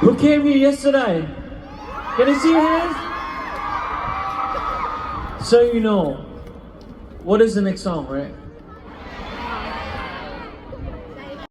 Who came here yesterday? Can I see your hands? So you know, what is the next song, right?